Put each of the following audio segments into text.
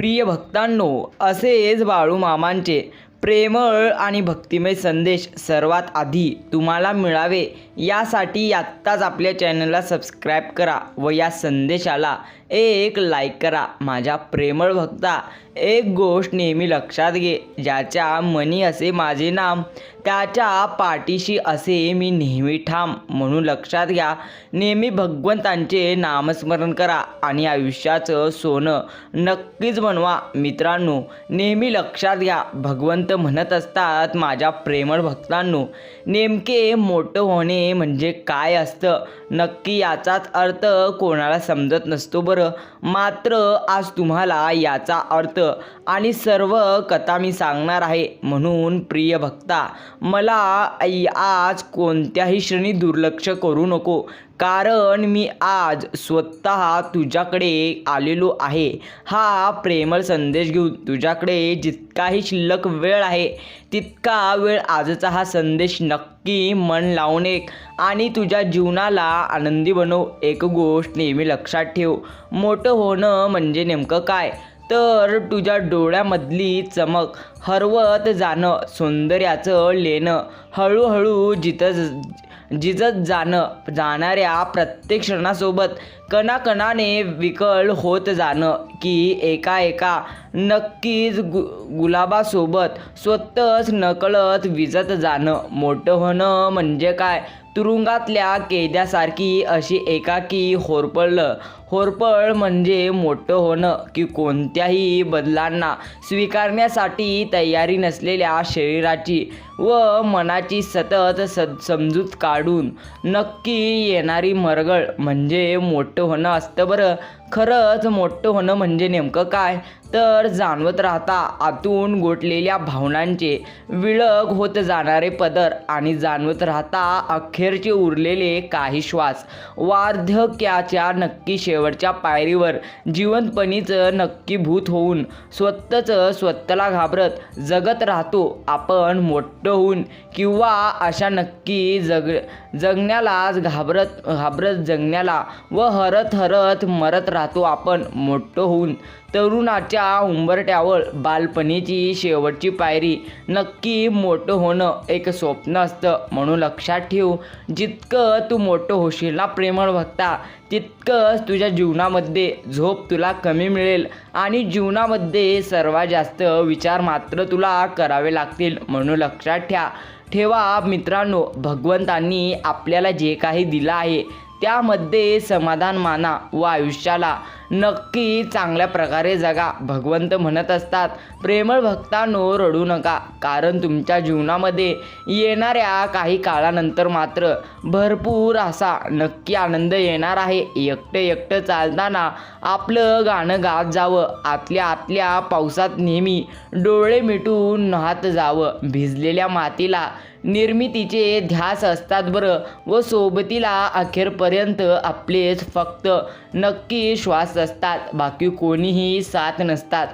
प्रिय भक्तांनो असेच बाळूमामांचे प्रेमळ आणि भक्तिमय संदेश सर्वात आधी तुम्हाला मिळावे यासाठी आत्ताच आपल्या चॅनलला सबस्क्राईब करा व या संदेशाला एक लाईक करा. माझ्या प्रेमळ भक्ता एक गोष्ट नेहमी लक्षात घे ज्याच्या मनी असे माझे नाम त्याच्या पाठीशी असे मी नेहमी ठाम. म्हणून लक्षात घ्या नेहमी भगवंतांचे नामस्मरण करा आणि आयुष्याचं सोनं नक्कीच बनवा. मित्रांनो नेहमी लक्षात घ्या भगवंत म्हणत असतात माझ्या प्रेमळ भक्तांनो नेमके मोठं होणे म्हणजे काय असतं? नक्की याचाच अर्थ कोणाला समजत नसतो बरं. मात्र आज तुम्हाला याचा अर्थ आणि सर्व कथा मी सांगणार आहे म्हणून प्रिय भक्ता मला आज कोणत्याही श्रेणी दुर्लक्ष करू नको. कारण मी आज स्वतः तुझ्याकडे आलेलो आहे. हा प्रेमळ संदेश घेऊन तुझ्याकडे जितकाही शिल्लक वेळ आहे तितका वेळ आजचा हा संदेश नक्की मन लावून एक आणि तुझ्या जीवनाला आनंदी बनव. एक गोष्ट नेहमी लक्षात ठेव मोठं होणं म्हणजे नेमकं काय? तर तुझ्या डोळ्यामधली चमक हरवत जाणं सौंदर्याचं लेणं हळूहळू जिथं जिजत जाणं जाणाऱ्या प्रत्येक क्षणासोबत कणाकणाने विकळ होत जाणं की एका एका नक्कीच गु गुलाबासोबत स्वतःच नकळत विजत जाणं. मोठं होणं म्हणजे काय? तुरुंगातल्या कैद्यासारखी अशी एकाकी होरपळलं. होरपळ म्हणजे मोठं होणं की कोणत्याही बदलांना स्वीकारण्यासाठी तयारी नसलेल्या शरीराची व मनाची सतत स समजूत काढून नक्की येणारी मरगळ म्हणजे मोठं होणं असतं बरं. खरंच मोठं होणं म्हणजे नेमकं काय? तर जाणवत राहता आतून गोठलेल्या भावनांचे विळग होत जाणारे पदर आणि जाणवत राहता अखेरचे उरलेले काही श्वास वार्धक्याच्या नक्की शेव शेवटच्या पायरीवर जिवंतपणीचं नक्की भूत होऊन स्वतःच स्वतःला घाबरत जगत राहतो आपण मोठं होऊन किंवा अशा नक्की जग जगण्यालाच घाबरत घाबरत जगण्याला व हरत हरत मरत राहतो आपण मोठं होऊन. तरुणाच्या उंबरट्यावर बालपणीची शेवटची पायरी नक्की मोठं होणं एक स्वप्न असतं. म्हणून लक्षात ठेव जितकं तू मोठं होशील ना प्रेमळ भक्ता तितकंच तुझ्या जीवनामध्ये झोप तुला कमी मिळेल आणि जीवनामध्ये सर्वात जास्त विचार मात्र तुला करावे लागतील. म्हणून लक्षात ठ्या ठेवा मित्रांनो भगवंतांनी आपल्याला जे काही दिलं आहे त्यामध्ये समाधान माना व आयुष्याला नक्की चांगल्या प्रकारे जगा. भगवंत म्हणत असतात प्रेमळ भक्तांनो रडू नका. कारण तुमच्या जीवनामध्ये येणाऱ्या काही काळानंतर मात्र भरपूर असा नक्की आनंद येणार आहे. एकटं एकटं चालताना आपलं गाणं गात जावं. आतल्या आतल्या पावसात नेहमी डोळे मिटून न्हात जावं. भिजलेल्या मातीला निर्मितीचे ध्यास असतात बरं व सोबतीला अखेरपर्यंत आपलेच फक्त नक्की श्वास असतात. बाकी कोणीही साथ नसतात.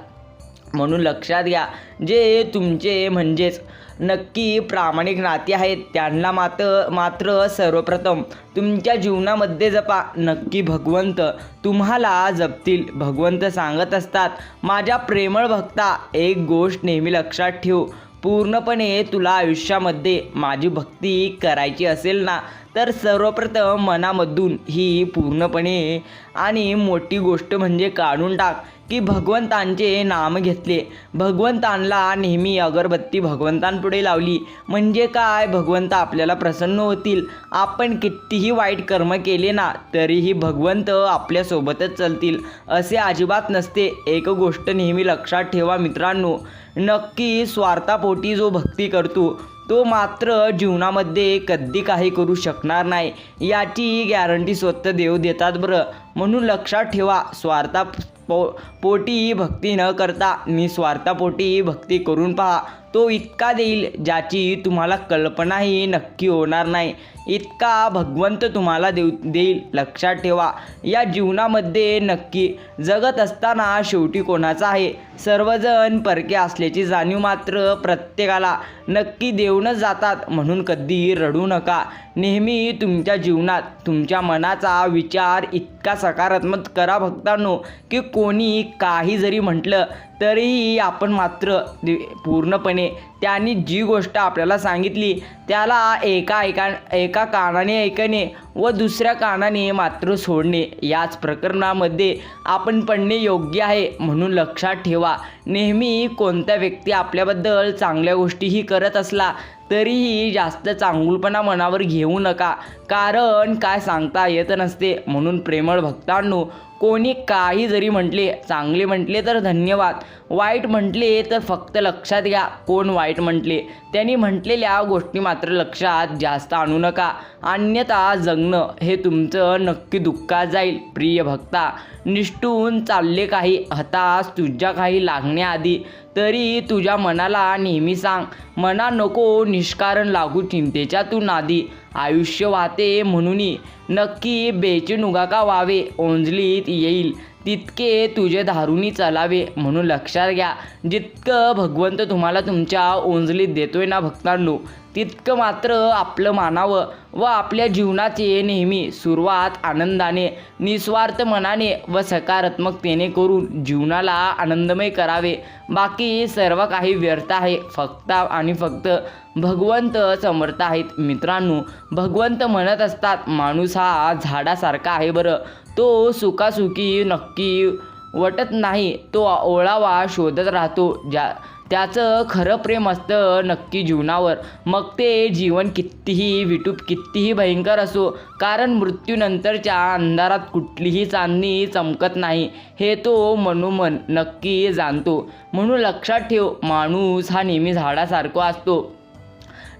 म्हणून लक्षात घ्या जे तुमचे म्हणजेच नक्की प्रामाणिक नाते आहेत त्यांना मात्र मात्र सर्वप्रथम तुमच्या जीवनामध्ये जपा. नक्की भगवंत तुम्हाला जपतील. भगवंत सांगत असतात माझ्या प्रेमळ भक्ता एक गोष्ट नेहमी लक्षात ठेव. पूर्णपणे तुला आयुष्यामध्ये माझी भक्ती करायची असेल ना तर सर्वप्रथम मनामधून ही पूर्णपणे आणि मोठी गोष्ट म्हणजे काढून टाक. की भगवंतांचे नाम घेतले. भगवंतांना नेहमी अगरबत्ती भगवंतांपुढे लावली. म्हणजे काय? भगवंत आपल्याला प्रसन्न होतील. आपण कितीही वाईट कर्म केले ना तरीही भगवंत आपल्यासोबतच चालतील. असे अजिबात नसते. एक गोष्ट नेहमी लक्षात ठेवा मित्रांनो. नक्की स्वार्थापोटी जो भक्ती करतो तो मात्र जीवनामध्ये कधी काही करू शकणार नाही. याची गॅरंटी स्वतः देव देतात बरं. म्हणून लक्षात ठेवा स्वार्था पो पोटी भक्ती न करता मी स्वार्थापोटी भक्ती करून पहा. तो इतका देईल ज्याची तुम्हाला कल्पनाही नक्की होणार नाही. इतका भगवंत तुम्हाला देऊ देईल. लक्षात ठेवा या जीवनामध्ये नक्की जगत असताना शेवटी कोणाचा आहे? सर्वजण परके असल्याची जाणीव मात्र प्रत्येकाला. नक्की देऊनच जातात म्हणून कधी रडू नका. नेहमी तुमच्या जीवनात तुमच्या मनाचा विचार इतका सकारात्मक करा भक्तांनो की कोणी काही जरी म्हटलं तरीही आपण मात्र पूर्णपणे त्यांनी जी गोष्ट आपल्याला सांगितली त्याला एका एका एका कानाने ऐकणे व दुसऱ्या कानाने मात्र सोडणे याच प्रकरणामध्ये आपण पडणे योग्य आहे म्हणून लक्षात ठेवा. नेहमी कोणत्या व्यक्ती आपल्याबद्दल चांगल्या गोष्टीही करत असला तरीही जास्त चांगुलपणा मनावर घेऊ नका. कारण काय सांगता येत नसते. म्हणून प्रेमळ भक्तांनो कोणी काही जरी म्हटले चांगले म्हटले तर धन्यवाद. वाईट म्हटले तर फक्त लक्षात घ्या. कोण वाईट म्हटले? त्यांनी म्हटलेल्या गोष्टी मात्र लक्षात जास्त आणू नका. अन्यथा जगणं हे तुमचं नक्की दुःखात जाईल. प्रिय भक्ता निष्ठून चालले काही हताश तुझ्या काही लागण्याआधी तरी तुझ्या मनाला नेहमी सांग. मना नको निष्कारण लागू चिंतेच्या तू नादी. आयुष्य वाहते म्हणूनही. नक्की बेचैन का व्हावे ओंजलीत येईल. तितके तुझे धारुनी चालावे म्हणून लक्षात घ्या. जितकं भगवंत तुम्हाला तुमच्या ओंजलीत देतोय ना भक्तांनो तितकं मात्र आपलं मानावं व आपल्या जीवनाचे नेहमी सुरुवात आनंदाने निस्वार्थ मनाने व सकारात्मकतेने करून जीवनाला आनंदमय करावे. बाकी सर्व काही व्यर्थ आहे. फक्त आणि फक्त भगवंत समर्थ आहेत. मित्रांनो भगवंत म्हणत असतात माणूस हा झाडासारखा आहे बरं. तो सुखासुखी नक्की वटत नाही. तो ओळावा शोधत राहतो. ज्या त्याचं खरं प्रेम असतं नक्की जीवनावर. मग ते जीवन कितीही विटूप कितीही भयंकर असो कारण मृत्यूनंतरच्या अंधारात कुठलीही चांदणी चमकत नाही. हे तो मनोमन नक्की जाणतो. म्हणून लक्षात ठेव माणूस हा नेहमी झाडासारखा असतो.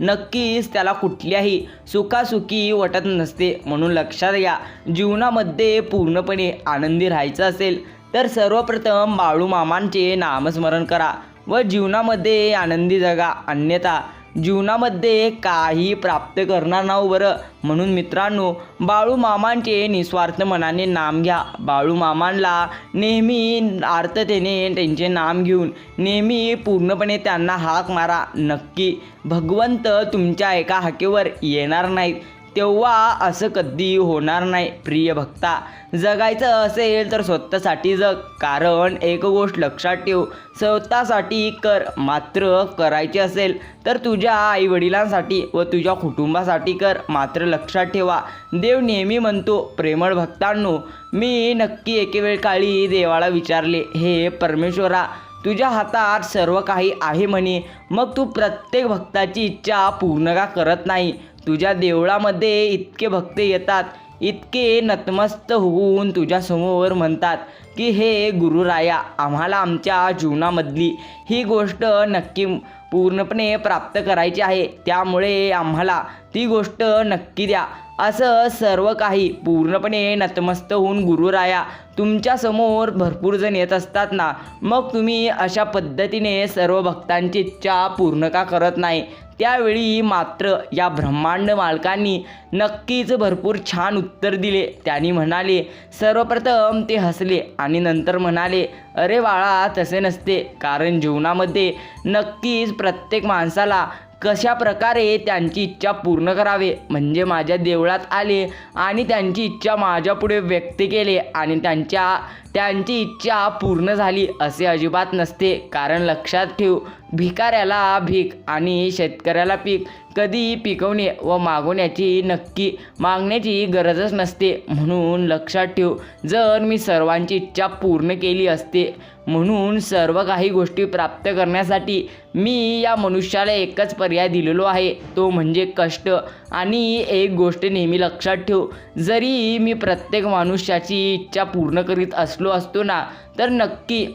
नक्कीच त्याला कुठल्याही सुखासुखी वाटत नसते. म्हणून लक्षात घ्या जीवनामध्ये पूर्णपणे आनंदी राहायचं असेल तर सर्वप्रथम बाळू मामांचे नामस्मरण करा. व जीवनामध्ये आनंदी जगा अन्यथा जीवनामध्ये काही प्राप्त करणार नाव बरं. म्हणून मित्रांनो बाळू मामांचे निस्वार्थ मनाने नाम घ्या. बाळू मामांना नेहमी आर्ततेने त्यांचे नाम घेऊन नेहमी पूर्णपणे त्यांना हाक मारा. नक्की भगवंत तुमच्या एका हाकेवर येणार नाहीत. तेव्हा असं कधी होणार नाही प्रिय भक्ता. जगायचं असेल तर स्वतःसाठी जग. कारण एक गोष्ट लक्षात ठेव स्वतःसाठी कर मात्र करायचे असेल तर तुझ्या आईवडिलांसाठी व तुझ्या कुटुंबासाठी कर मात्र लक्षात ठेवा. देव नेहमी म्हणतो प्रेमळ भक्तांनो मी नक्की एके वेळ काळी देवाला विचारले हे परमेश्वरा तुझ्या हातात सर्व काही आहे म्हणे. मग तू प्रत्येक भक्ताची इच्छा पूर्ण का करत नाही? तुझ्या देवळामध्ये इतके भक्त येतात इतके नतमस्त होऊन तुझ्यासमोर म्हणतात की हे गुरुराया आम्हाला आमच्या जीवनामधली ही गोष्ट नक्की पूर्णपणे प्राप्त करायची आहे. त्यामुळे आम्हाला ती गोष्ट नक्की द्या. असं सर्व काही पूर्णपणे नतमस्त होऊन गुरुराया तुमच्यासमोर भरपूर जण येत असतात ना मग तुम्ही अशा पद्धतीने सर्व भक्तांची इच्छा पूर्ण का करत नाही? त्यावेळी मात्र या ब्रह्मांड मालकांनी नक्कीच भरपूर छान उत्तर दिले. त्यांनी म्हणाले सर्वप्रथम ते हसले आणि नंतर म्हणाले अरे बाळा तसे नसते. कारण जीवनामध्ये नक्कीच प्रत्येक माणसाला कशा प्रकारे त्यांची इच्छा पूर्ण करावे? म्हणजे माझ्या देवळात आले आणि त्यांची इच्छा माझ्यापुढे व्यक्त केले आणि त्यांच्या त्यांची इच्छा पूर्ण झाली असे अजिबात नसते. कारण लक्षात ठेव भिकाऱ्याला भीक आणि शेतकऱ्याला पीक कधीही पिकवणे व मागवण्याची नक्की मागण्याची गरजच नसते. म्हणून लक्षात ठेव जर मी सर्वांची इच्छा पूर्ण केली असते म्हणून सर्व काही गोष्टी प्राप्त करण्यासाठी मी या मनुष्याला एकच पर्याय दिलेलो आहे तो म्हणजे कष्ट. आणि एक गोष्ट नेहमी लक्षात ठेव जरी मी प्रत्येक मनुष्याची इच्छा पूर्ण करीत असलो असतो ना तर नक्की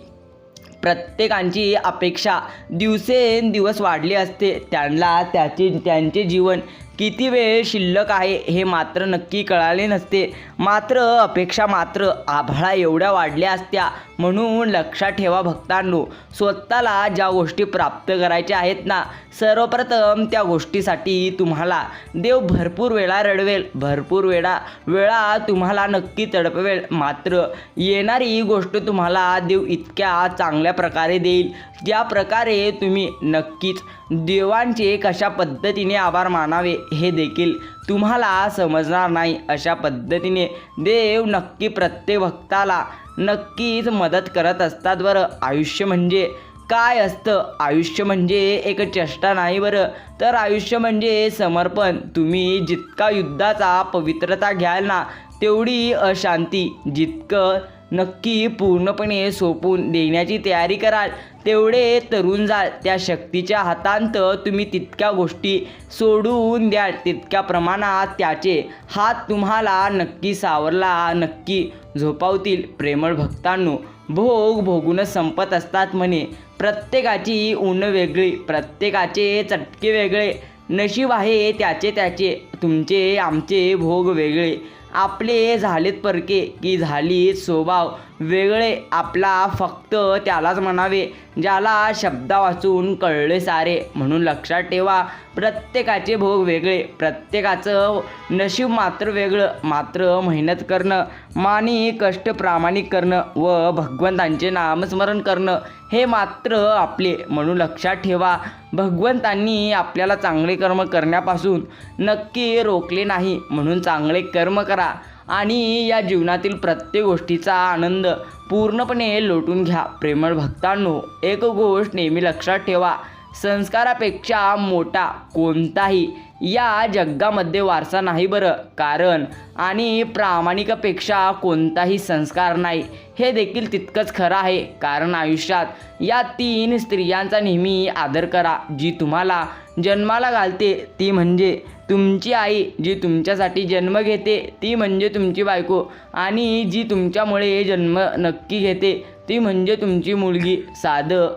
प्रत्येकांची अपेक्षा दिवसेंदिवस वाढली असते. त्यांना त्याचे त्यांचे जीवन किती वेळ शिल्लक आहे हे मात्र नक्की कळाले नसते. मात्र अपेक्षा मात्र आभाळा एवढ्या वाढल्या असत्या म्हणून लक्षात ठेवा भक्तांनो. स्वतःला ज्या गोष्टी प्राप्त करायच्या आहेत ना सर्वप्रथम त्या गोष्टीसाठी तुम्हाला देव भरपूर वेळा रडवेल भरपूर वेळा वेळा तुम्हाला नक्की तडपवेल. मात्र येणारी गोष्ट तुम्हाला देव इतक्या चांगल्या प्रकारे देईल ज्या प्रकारे तुम्ही नक्कीच देवांचे कशा पद्धतीने आभार मानावे हे देखील तुम्हाला समजणार नाही. अशा पद्धतीने देव नक्की प्रत्येक भक्ताला नक्कीच मदत करत असतात बरं. आयुष्य म्हणजे काय असतं? आयुष्य म्हणजे एक चेष्टा नाही बरं. तर आयुष्य म्हणजे समर्पण. तुम्ही जितका युद्धाचा पवित्रता घ्याल ना तेवढी अशांती जितकं नक्की पूर्णपणे सोपून देण्याची तयारी कराल तेवढे तरुण जाल त्या शक्तीच्या हातांत तुम्ही तितक्या गोष्टी सोडून द्याल तितक्या प्रमाणात त्याचे हात तुम्हाला नक्की सावरला नक्की झोपावतील. प्रेमळ भक्तांनो भोग भोगूनच संपत असतात म्हणे. प्रत्येकाची ऊन वेगळी प्रत्येकाचे चटके वेगळे. नशीब आहे त्याचे त्याचे तुमचे आमचे भोग वेगळे. आपले झालेत परके की झाली स्वभाव. वेगळे आपला फक्त त्यालाच म्हणावे ज्याला शब्दा वाचून कळले सारे. म्हणून लक्षात ठेवा प्रत्येकाचे भोग वेगळे प्रत्येकाचं नशीब मात्र वेगळं मात्र मेहनत करणं मानी कष्ट प्रामाणिक करणं व भगवंतांचे नामस्मरण करणं हे मात्र आपले. म्हणून लक्षात ठेवा भगवंतांनी आपल्याला चांगले कर्म करण्यापासून नक्की रोखले नाही. म्हणून चांगले कर्म करा आणि या जीवनातील प्रत्येक गोष्टीचा आनंद पूर्णपणे लोटून घ्या. प्रेमळ भक्तांनो एक गोष्ट नेहमी लक्षात ठेवा. संस्कारापेक्षा मोठा कोणताही या जगामध्ये वारसा नाही बरं. कारण आणि प्रामाणिकापेक्षा कोणताही संस्कार नाही. हे देखील तितकंच खरं आहे. कारण आयुष्यात या तीन स्त्रियांचा नेहमी आदर करा. जी तुम्हाला जन्माला घालते ती म्हणजे तुमची आई. जी तुमच्यासाठी जन्म घेते ती म्हणजे तुमची बायको. आणि जी तुमच्यामुळे जन्म नक्की घेते ती म्हणजे तुमची मुलगी. साधं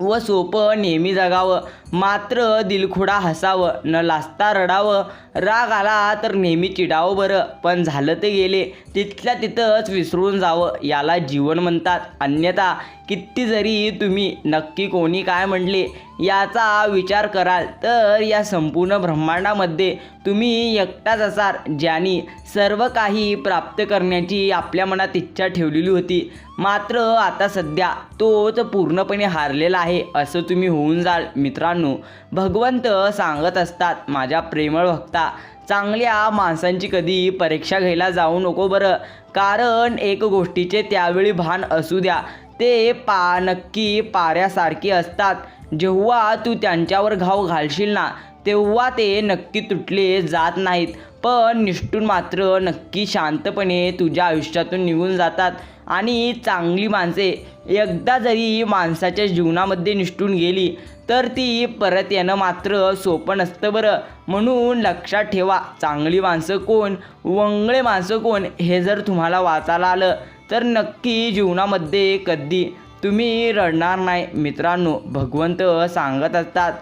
व सोपं नेहमी जगावं. मात्र दिलखुडा हसावं न लाजता रडावं. राग आला तर नेहमी चिडावं बरं. पण झालं ते गेले तिथल्या तिथंच विसरून जावं. याला जीवन म्हणतात अन्यथा. किती जरी तुम्ही नक्की कोणी काय म्हणले याचा विचार कराल तर या संपूर्ण ब्रह्मांडामध्ये तुम्ही एकटाच असाल ज्याने सर्व काही प्राप्त करण्याची आपल्या मनात इच्छा ठेवलेली होती. मात्र आता सध्या तोच पूर्णपणे हारलेला आहे असं तुम्ही होऊन जाल मित्रांनो. भगवंत सांगत असतात माझ्या प्रेमळ भक्ता चांगल्या माणसांची कधी परीक्षा घ्यायला जाऊ नको बरं. कारण एक गोष्टीचे त्यावेळी भान असू द्या. ते पा नक्की पाऱ्यासारखे असतात. जेव्हा तू त्यांच्यावर घाव घालशील ना तेव्हा ते नक्की तुटले जात नाहीत. पण निष्ठून मात्र नक्की शांतपणे तुझ्या आयुष्यातून निघून जातात. आणि चांगली माणसे एकदा जरी माणसाच्या जीवनामध्ये निष्ठून गेली तर ती परत येणं मात्र सोपं नसतं बरं. म्हणून लक्षात ठेवा चांगली माणसं कोण वंगळे माणसं कोण हे जर तुम्हाला वाचायला आलं तर नक्की जीवनामध्ये कधी तुम्ही रडणार नाही. मित्रांनो भगवंत सांगत असतात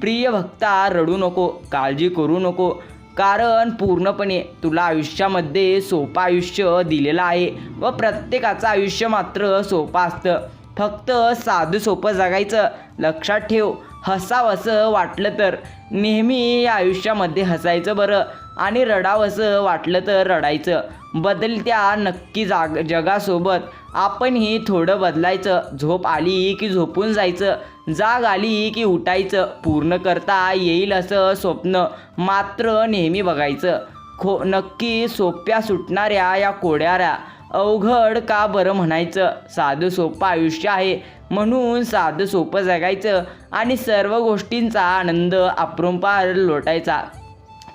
प्रिय भक्ता रडू नको काळजी करू नको कारण पूर्णपणे तुला आयुष्यामध्ये सोपं आयुष्य दिलेलं आहे व प्रत्येकाचं आयुष्य मात्र सोपं असतं. फक्त साधं सोपं जगायचं लक्षात ठेव. हसावंसं वाटलं तर नेहमी आयुष्यामध्ये हसायचं बरं आणि रडावंसं वाटलं तर रडायचं. बदलत्या नक्की जाग जगासोबत आपणही थोडं बदलायचं. झोप आली की झोपून जायचं. जाग आली की उठायचं. पूर्ण करता येईल असं स्वप्न. मात्र नेहमी बघायचं. खो नक्की सोप्या सुटणाऱ्या या कोड्याऱ्या अवघड का बरं म्हणायचं? साधं सोपं आयुष्य आहे. म्हणून साधं सोपं जगायचं आणि सर्व गोष्टींचा आनंद अप्रंपार लोटायचा.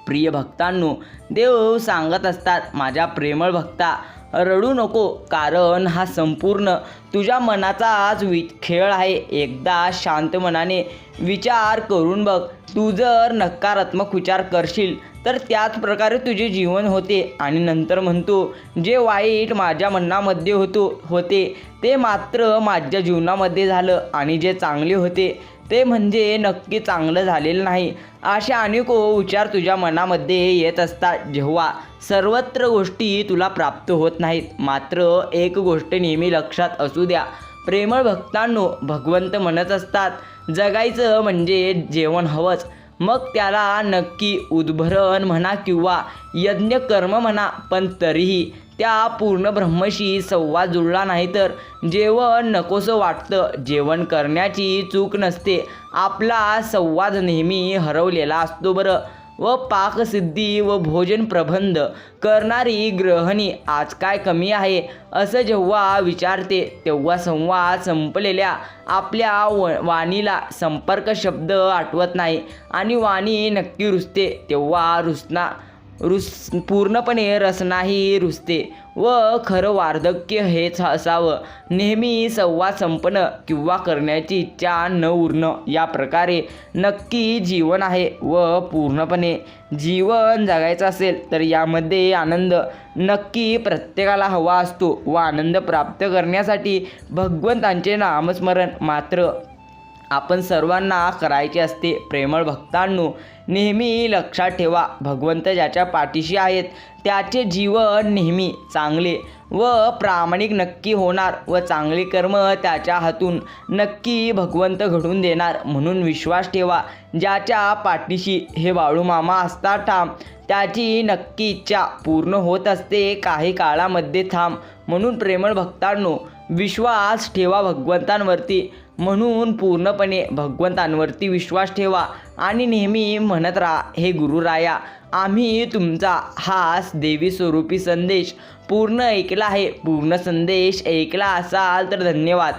प्रिय भक्तांनो देव सांगत असतात माझ्या प्रेमळ भक्ता रडू नको कारण हा संपूर्ण तुझ्या मनाचा आज वि खेळ आहे. एकदा शांत मनाने विचार करून बघ. तू जर नकारात्मक विचार करशील तर त्याच प्रकारे तुझे जीवन होते. आणि नंतर म्हणतो जे वाईट माझ्या मनामध्ये होतो होते ते मात्र माझ्या जीवनामध्ये झालं आणि जे चांगले होते ते म्हणजे नक्की चांगलं झालेलं नाही. अशा अनेक विचार तुझ्या मनामध्ये येत असतात. जेव्हा सर्वत्र गोष्टी तुला प्राप्त होत नाहीत मात्र एक गोष्ट नेहमी लक्षात असू द्या. प्रेमळ भक्तांनो भगवंत म्हणत असतात जगायचं म्हणजे जेवण हवंच. मग त्याला नक्की उद्भरण म्हणा किंवा यज्ञ कर्म म्हणा पण तरीही त्या पूर्ण ब्रह्मशी संवाद जुळला नाही तर जेवण नकोसं वाटतं. जेवण करण्याची चूक नसते. आपला संवाद नेहमी हरवलेला असतो बरं. व पाकसिद्धी व भोजन प्रबंध करणारी ग्रहणी आज काय कमी आहे? असं जेव्हा विचारते तेव्हा संवाद संपलेल्या आपल्या व वाणीला संपर्क शब्द आठवत नाही आणि वाणी नक्की रुसते. तेव्हा रुसना रुस पूर्णपणे रसनाही रुसते व खरं वार्धक्य हेच असावं. नेहमी संवाद संपणं किंवा करण्याची इच्छा न उरणं या प्रकारे नक्की जीवन आहे व पूर्णपणे जीवन जगायचं असेल तर यामध्ये आनंद नक्की प्रत्येकाला हवा असतो व आनंद प्राप्त करण्यासाठी भगवंतांचे नामस्मरण मात्र आपण सर्वांना करायचे असते. प्रेमळ भक्तांनो नेहमी लक्षात ठेवा भगवंत ज्याच्या पाठीशी आहेत त्याचे जीवन नेहमी चांगले व प्रामाणिक नक्की होणार व चांगले कर्म त्याच्या हातून नक्की भगवंत घडून देणार. म्हणून विश्वास ठेवा ज्याच्या पाठीशी हे बाळूमामा असतात ठाम त्याची नक्की इच्छा पूर्ण होत असते काही काळामध्ये थांब. म्हणून प्रेमळ भक्तांनो विश्वास ठेवा भगवंतांवरती. म्हणून पूर्णपणे भगवंतांवरती विश्वास ठेवा आणि नेहमी म्हणत राहा हे गुरुराया आम्ही तुमचा हाच देवी स्वरूपी संदेश पूर्ण ऐकला आहे. पूर्ण संदेश ऐकला असाल तर धन्यवाद.